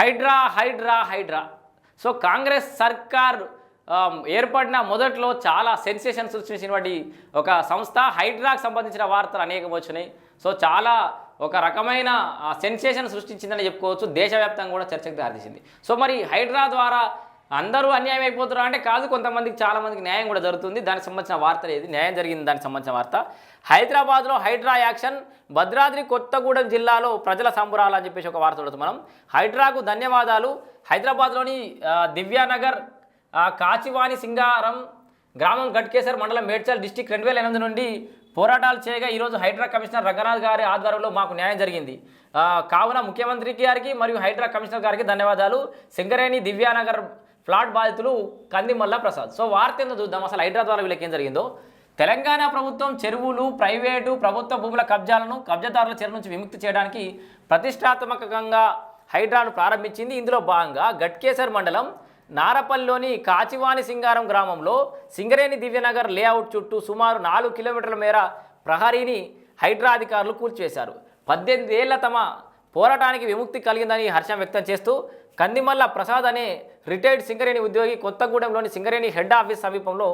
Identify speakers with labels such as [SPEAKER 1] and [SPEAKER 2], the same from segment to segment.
[SPEAKER 1] Hydraa Hydraa Hydraa. So Congress సర్కార్ ఏర్పడిన మొదట్లో చాలా సెన్సేషన్ సృష్టించినటువంటి ఒక సంస్థ హైడ్రాకు సంబంధించిన వార్తలు అనేకం వచ్చినాయి. సో చాలా ఒక రకమైన సెన్సేషన్ సృష్టించిందని చెప్పుకోవచ్చు. దేశవ్యాప్తంగా కూడా చర్చకు దారితీసింది. సో మరి హైడ్రా ద్వారా అందరూ అన్యాయం అయిపోతున్నారు అంటే కాదు కొంతమందికి చాలామందికి న్యాయం కూడా జరుగుతుంది. దానికి సంబంధించిన వార్త లేదు. న్యాయం జరిగింది దానికి సంబంధించిన వార్త. హైదరాబాద్లో హైడ్రా యాక్షన్ భద్రాద్రి కొత్తగూడెం జిల్లాలో ప్రజల సంబురాలు అని చెప్పేసి ఒక వార్త చూడదు మనం. హైడ్రాకు ధన్యవాదాలు. హైదరాబాద్లోని దివ్యానగర్ కాచివాణి సింగారం గ్రామం గట్కేసర్ మండలం మేడ్చల్ డిస్టిక్ రెండు వేల ఎనిమిది నుండి పోరాటాలు చేయగా ఈరోజు హైడ్రా కమిషనర్ రంగనాథ్ గారి ఆధ్వర్యంలో మాకు న్యాయం జరిగింది. కావున ముఖ్యమంత్రి గారికి మరియు హైడ్రా కమిషనర్ గారికి ధన్యవాదాలు. సింగరేణి దివ్యానగర్ ఫ్లాట్ బాధితులు కందిమల్ల ప్రసాద్. సో వార్త ఏందో చూద్దాం. అసలు హైడ్రా ద్వారా వీళ్ళకి ఏం జరిగిందో. తెలంగాణ ప్రభుత్వం చెరువులు ప్రైవేటు ప్రభుత్వ భూముల కబ్జాలను కబ్జాదారుల చెరువు నుంచి విముక్తి చేయడానికి ప్రతిష్టాత్మకంగా హైడ్రాను ప్రారంభించింది. ఇందులో భాగంగా గట్కేసర్ మండలం నారపల్లిలోని కాచివాణి సింగారం గ్రామంలో సింగరేణి దివ్యనగర్ లేఅవుట్ చుట్టూ సుమారు నాలుగు కిలోమీటర్ల మేర ప్రహరీని హైడ్రా అధికారులు కూల్చివేశారు. పద్దెనిమిది ఏళ్ళ తమ పోరాటానికి విముక్తి కలిగిందని హర్షం వ్యక్తం చేస్తూ కందిమల్ల ప్రసాద్ అనే రిటైర్డ్ సింగరేణి ఉద్యోగి కొత్తగూడెంలోని సింగరేణి హెడ్ ఆఫీస్ సమీపంలో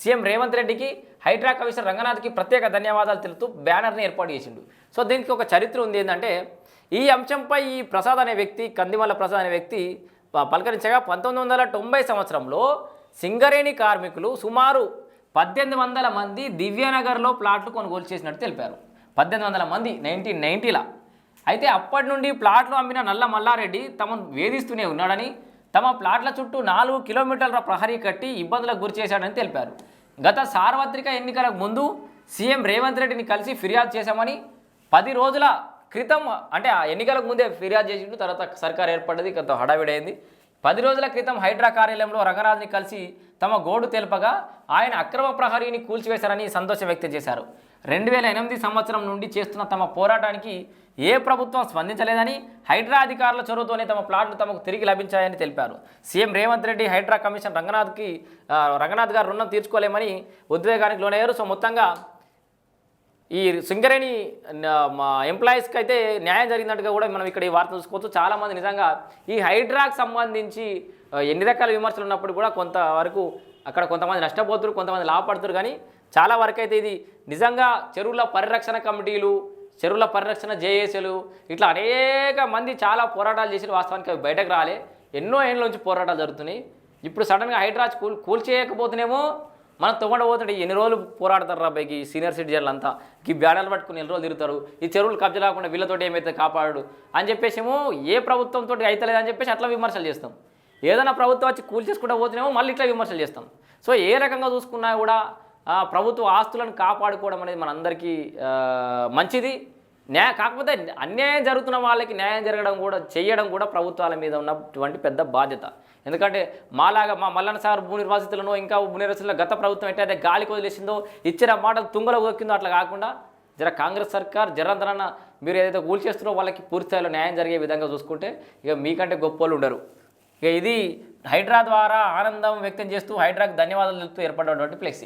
[SPEAKER 1] సీఎం రేవంత్ రెడ్డికి హైడ్రా కమిషనర్ రంగనాథ్కి ప్రత్యేక ధన్యవాదాలు తెలుపుతూ బ్యానర్ని ఏర్పాటు చేసిండు. సో దీనికి ఒక చరిత్ర ఉంది ఏంటంటే ఈ అంశంపై ఈ ప్రసాద్ అనే వ్యక్తి కందిమల్ల ప్రసాద్ అనే వ్యక్తి పలకరించగా పంతొమ్మిది వందల తొంభై సంవత్సరంలో సింగరేణి కార్మికులు సుమారు పద్దెనిమిది వందల మంది దివ్యానగర్లో ప్లాట్లు కొనుగోలు చేసినట్టు తెలిపారు. పద్దెనిమిది వందల మంది నైన్టీన్ నైంటీలా అయితే అప్పటి నుండి ప్లాట్లు అమ్మిన నల్ల మల్లారెడ్డి తమను వేధిస్తూనే ఉన్నాడని తమ ప్లాట్ల చుట్టూ నాలుగు కిలోమీటర్ల ప్రహరీ కట్టి ఇబ్బందులకు గురి చేశాడని తెలిపారు. గత సార్వత్రిక ఎన్నికలకు ముందు సీఎం రేవంత్ రెడ్డిని కలిసి ఫిర్యాదు చేశామని పది రోజుల క్రితం అంటే ఆ ఎన్నికలకు ముందే ఫిర్యాదు చేసిండు తర్వాత సర్కార్ ఏర్పడ్డది కొంత హడావిడైంది. పది రోజుల క్రితం హైడ్రా కార్యాలయంలో రంగనాథ్ని కలిసి తమ గోడు తెలుపగా ఆయన అక్రమ ప్రహరీని కూల్చివేశారని సంతోషం వ్యక్తం చేశారు. రెండు వేల ఎనిమిది సంవత్సరం నుండి చేస్తున్న తమ పోరాటానికి ఏ ప్రభుత్వం స్పందించలేదని హైడ్రా అధికారుల చొరవతోనే తమ ప్లాట్లు తమకు తిరిగి లభించాయని తెలిపారు. సీఎం రేవంత్ రెడ్డి హైడ్రా కమిషన్ రంగనాథ్కి రంగనాథ్ గారు రుణం తీర్చుకోలేమని ఉద్వేగానికి లోనయ్యారు. సో మొత్తంగా ఈ సింగరేణి మా ఎంప్లాయీస్కి అయితే న్యాయం జరిగినట్టుగా కూడా మనం ఇక్కడ ఈ వార్త చూసుకోవచ్చు చాలామంది నిజంగా ఈ హైడ్రాకి సంబంధించి ఎన్ని రకాల విమర్శలు ఉన్నప్పుడు కూడా కొంతవరకు అక్కడ కొంతమంది నష్టపోతున్నారు కొంతమంది లాభపడుతున్నారు కానీ చాలా వరకు అయితే ఇది నిజంగా చెరువుల పరిరక్షణ కమిటీలు చెరువుల పరిరక్షణ జేఏసీలు ఇట్లా అనేక మంది చాలా పోరాటాలు చేసి వాస్తవానికి అవి బయటకు రాలే. ఎన్నో ఏళ్ళ నుంచి పోరాటాలు జరుగుతున్నాయి. ఇప్పుడు సడన్గా హైడ్రాజ్ కూల్ కూల్చేయకపోతేనేమో మనం తొంగడ పోతుంటే ఎన్ని రోజులు పోరాడతారు రాబాయికి సీనియర్ సిటిజన్లు అంతా ఈ బ్యానర్లు పట్టుకుని ఎన్ని రోజులు తిరుగుతారు? ఈ చెరువులు కబ్జా లేకుండా వీళ్ళతోటి ఏమైతే కాపాడు అని చెప్పేసి ఏమో ఏ ప్రభుత్వంతో అవుతలేదు అని చెప్పేసి అట్లా విమర్శలు చేస్తాం. ఏదైనా ప్రభుత్వం వచ్చి కూల్ చేసుకుంటా పోతేనేమో మళ్ళీ ఇట్లా విమర్శలు చేస్తాం. సో ఏ రకంగా చూసుకున్నా కూడా ప్రభుత్వ ఆస్తులను కాపాడుకోవడం అనేది మనందరికీ మంచిది. న్యాయ కాకపోతే అన్యాయం జరుగుతున్న వాళ్ళకి న్యాయం జరగడం కూడా చేయడం కూడా ప్రభుత్వాల మీద ఉన్నటువంటి పెద్ద బాధ్యత. ఎందుకంటే మాలాగా మా మల్లన్న సార్ భూ నిర్వాసితులను ఇంకా భూ నిర్వాసితులను గత ప్రభుత్వం ఎట్టయితే గాలికి వదిలేసిందో ఇచ్చిన మాటలు తుంగలో దొక్కిందో అట్లా కాకుండా జర కాంగ్రెస్ సర్కార్ జరంతరన్న మీరు ఏదైతే కూల్ చేస్తున్నారో వాళ్ళకి పూర్తిస్థాయిలో న్యాయం జరిగే విధంగా చూసుకుంటే ఇక మీకంటే గొప్ప ఉండరు. ఇక ఇది హైడ్రా ద్వారా ఆనందం వ్యక్తం చేస్తూ హైడ్రాకు ధన్యవాదాలు తెలుపుతూ ఏర్పడినటువంటి ఫ్లెక్సీ.